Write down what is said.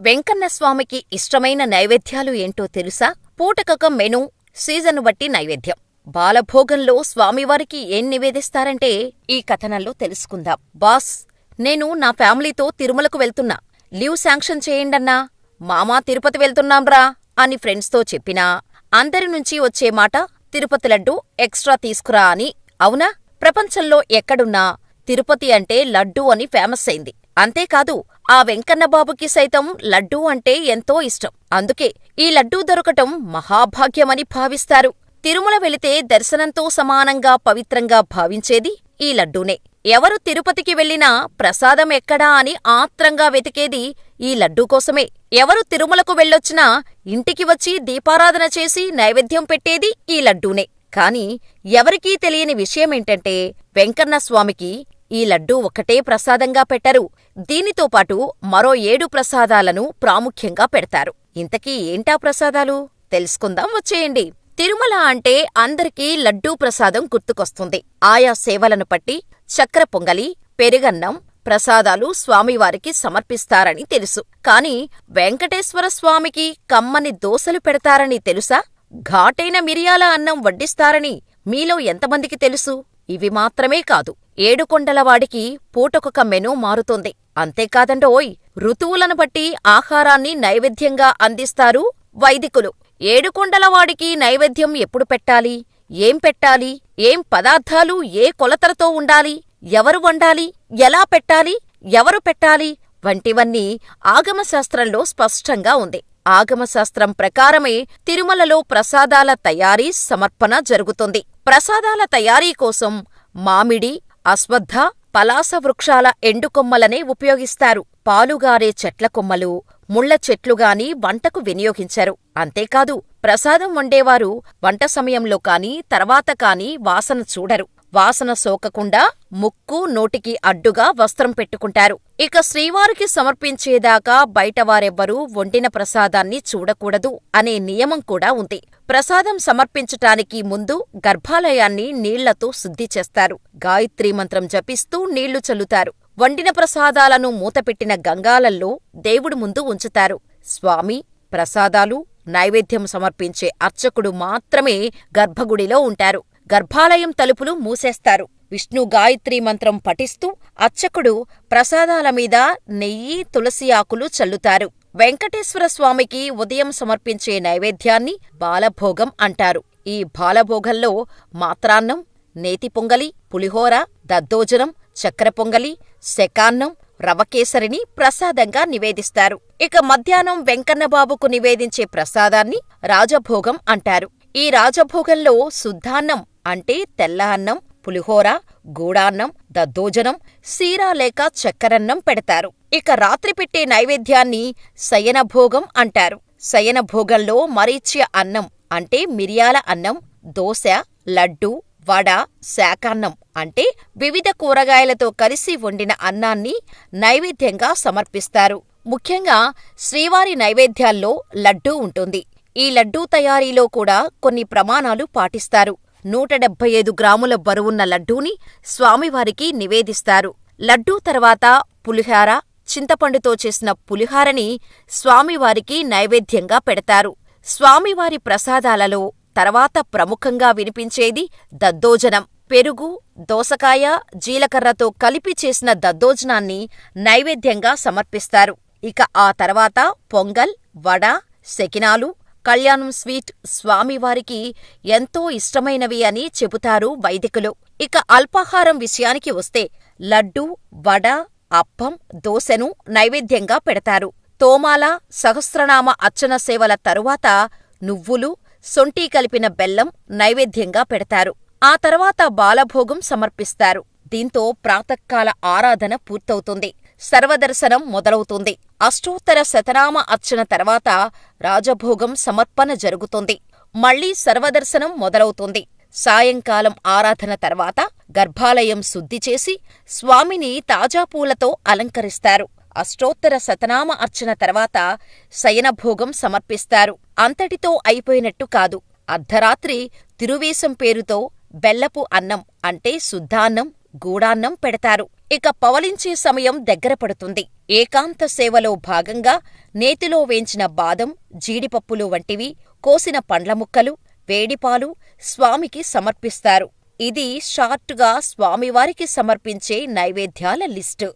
వెంకన్న స్వామికి ఇష్టమైన నైవేద్యాలు ఏంటో తెలుసా? పూటకకం మెను సీజను బట్టి నైవేద్యం. బాలభోగంలో స్వామివారికి ఏం నివేదిస్తారంటే ఈ కథనంలో తెలుసుకుందాం. బాస్ నేను నా ఫ్యామిలీతో తిరుమలకు వెళ్తున్నా. లీవ్ శాంక్షన్ చేయండన్నా? మామా తిరుపతి వెళ్తున్నాంరా? అని ఫ్రెండ్స్తో చెప్పినా. అందరి నుంచి వచ్చే మాట తిరుపతి లడ్డు ఎక్స్ట్రా తీసుకురా అని. అవునా? ప్రపంచంలో ఎక్కడున్నా? తిరుపతి అంటే లడ్డూ అని ఫేమస్ అయింది. అంతేకాదు ఆ వెంకన్నబాబుకి సైతం లడ్డూ అంటే ఎంతో ఇష్టం. అందుకే ఈ లడ్డూ దొరకటం మహాభాగ్యమని భావిస్తారు. తిరుమల వెళితే దర్శనంతో సమానంగా పవిత్రంగా భావించేది ఈ లడ్డూనే. ఎవరు తిరుపతికి వెళ్ళినా ప్రసాదం ఎక్కడా అని ఆత్రంగా వెతికేది ఈ లడ్డూ కోసమే. ఎవరు తిరుమలకు వెళ్ళొచ్చినా ఇంటికి వచ్చి దీపారాధన చేసి నైవేద్యం పెట్టేది ఈ లడ్డూనే. కాని ఎవరికీ తెలియని విషయమేంటంటే వెంకన్న స్వామికి ఈ లడ్డూ ఒక్కటే ప్రసాదంగా పెట్టరు. దీనితో పాటు మరో ఏడు ప్రసాదాలను ప్రాముఖ్యంగా పెడతారు. ఇంతకీ ఏంటా ప్రసాదాలు? తెలుసుకుందాం వచ్చేయండి. తిరుమల అంటే అందరికీ లడ్డూ ప్రసాదం గుర్తుకొస్తుంది. ఆయా సేవలను పట్టి చక్ర పొంగలి పెరుగన్నం ప్రసాదాలు స్వామివారికి సమర్పిస్తారని తెలుసు. కాని వెంకటేశ్వర స్వామికి కమ్మని దోసలు పెడతారని తెలుసా? ఘాటైన మిరియాల అన్నం వడ్డిస్తారని మీలో ఎంతమందికి తెలుసు? ఇవి మాత్రమే కాదు. ఏడుకొండలవాడికి పూటకొక మెనూ మారుతుంది. అంతేకాదండోయ్ ఋతువులను బట్టి ఆహారాన్ని నైవేద్యంగా అందిస్తారు వైదికులు. ఏడుకొండలవాడికి నైవేద్యం ఎప్పుడు పెట్టాలి? ఏం పెట్టాలి? ఏం పదార్థాలు ఏ కొలతలతో ఉండాలి? ఎవరు వండాలి? ఎలా పెట్టాలి? ఎవరు పెట్టాలి? వంటివన్నీ ఆగమశాస్త్రంలో స్పష్టంగా ఉంది. ఆగమశాస్త్రం ప్రకారమే తిరుమలలో ప్రసాదాల తయారీ సమర్పణ జరుగుతుంది. ప్రసాదాల తయారీ కోసం మామిడి అశ్వత్థ పలాస వృక్షాల ఎండుకొమ్మలనే ఉపయోగిస్తారు. పాలుగారే చెట్ల కొమ్మలు ముళ్ళ చెట్లుగాని వంటకు వినియోగించరు. అంతేకాదు ప్రసాదం వండేవారు వంట సమయంలో కాని తర్వాత కాని వాసన చూడరు. వాసన సోకకుండా ముక్కు నోటికి అడ్డుగా వస్త్రం పెట్టుకుంటారు. ఇక శ్రీవారికి సమర్పించేదాకా బయటవారెవ్వరూ వండిన ప్రసాదాన్ని చూడకూడదు అనే నియమం కూడా ఉంది. ప్రసాదం సమర్పించటానికి ముందు గర్భాలయాన్ని నీళ్ళతో శుద్ధి చేస్తారు. గాయత్రీ మంత్రం జపిస్తూ నీళ్ళు చల్లుతారు. వండిన ప్రసాదాలను మూతపెట్టిన గంగాలల్లో దేవుడు ముందు ఉంచుతారు. స్వామి ప్రసాదాలు నైవేద్యం సమర్పించే అర్చకుడు మాత్రమే గర్భగుడిలో ఉంటారు. గర్భాలయం తలుపులు మూసేస్తారు. విష్ణు గాయత్రీ మంత్రం పఠిస్తూ అర్చకుడు ప్రసాదాల మీద నెయ్యి తులసి ఆకులు చల్లుతారు. వెంకటేశ్వర స్వామికి ఉదయం సమర్పించే నైవేద్యాన్ని బాలభోగం అంటారు. ఈ బాలభోగంలో మాత్రాన్నం నేతి పొంగలి పులిహోర దద్దోజనం చక్కెర పొంగలి శకాన్నం రవకేసరిని ప్రసాదంగా నివేదిస్తారు. ఇక మధ్యాహ్నం వెంకన్నబాబుకు నివేదించే ప్రసాదాన్ని రాజభోగం అంటారు. ఈ రాజభోగంలో శుద్ధాన్నం అంటే తెల్ల అన్నం పులిహోర గూడాన్నం దద్దోజనం సీరా లేక చక్కెరన్నం పెడతారు. ఇక రాత్రి పెట్టే నైవేద్యాన్ని శయనభోగం అంటారు. శయనభోగంలో మరీచ్య అన్నం అంటే మిరియాల అన్నం దోశ లడ్డు వడ శాకాన్నం అంటే వివిధ కూరగాయలతో కలిసి వండిన అన్నాన్ని నైవేద్యంగా సమర్పిస్తారు. ముఖ్యంగా శ్రీవారి నైవేద్యాల్లో లడ్డూ ఉంటుంది. ఈ లడ్డూ తయారీలో కూడా కొన్ని ప్రమాణాలు పాటిస్తారు. నూట డెబ్బై ఐదు గ్రాముల బరువున్న లడ్డూని స్వామివారికి నివేదిస్తారు. లడ్డూ తర్వాత పులిహార చింతపండుతో చేసిన పులిహారని స్వామివారికి నైవేద్యంగా పెడతారు. స్వామివారి ప్రసాదాలలో తర్వాత ప్రముఖంగా వినిపించేది దద్దోజనం. పెరుగు దోసకాయ జీలకర్రతో కలిపి చేసిన దద్దోజనాన్ని నైవేద్యంగా సమర్పిస్తారు. ఇక ఆ తర్వాత పొంగల్ వడ సెకినాలు కళ్యాణం స్వీట్ స్వామివారికి ఎంతో ఇష్టమైనవి అని చెబుతారు వైదికులు. ఇక అల్పాహారం విషయానికి వస్తే లడ్డు వడ అప్పం దోశను నైవేద్యంగా పెడతారు. తోమాల సహస్రనామ అర్చన సేవల తరువాత నువ్వులు సొంటి కలిపిన బెల్లం నైవేద్యంగా పెడతారు. ఆ తర్వాత బాలభోగం సమర్పిస్తారు. దీంతో ప్రాతకాల ఆరాధన పూర్తవుతుంది. సర్వదర్శనం మొదలవుతుంది. అష్టోత్తర శతనామ అర్చన తర్వాత రాజభోగం సమర్పణ జరుగుతుంది. మళ్ళీ సర్వదర్శనం మొదలవుతుంది. సాయంకాలం ఆరాధన తర్వాత గర్భాలయం శుద్ధి చేసి స్వామిని తాజా పూలతో అలంకరిస్తారు. అష్టోత్తర శతనామ అర్చన తర్వాత శయనభోగం సమర్పిస్తారు. అంతటితో అయిపోయినట్టు కాదు. అర్ధరాత్రి తిరువేశం పేరుతో బెల్లపు అన్నం అంటే శుద్ధాన్నం గూడాన్నం పెడతారు. ఇక పవలించే సమయం దగ్గర పడుతుంది. ఏకాంత సేవలో భాగంగా నేతిలో వేంచిన బాదం, జీడిపప్పులు వంటివి, కోసిన పండ్ల ముక్కలు, వేడిపాలు స్వామికి సమర్పిస్తారు. ఇది షార్టుగా స్వామివారికి సమర్పించే నైవేద్యాల లిస్టు.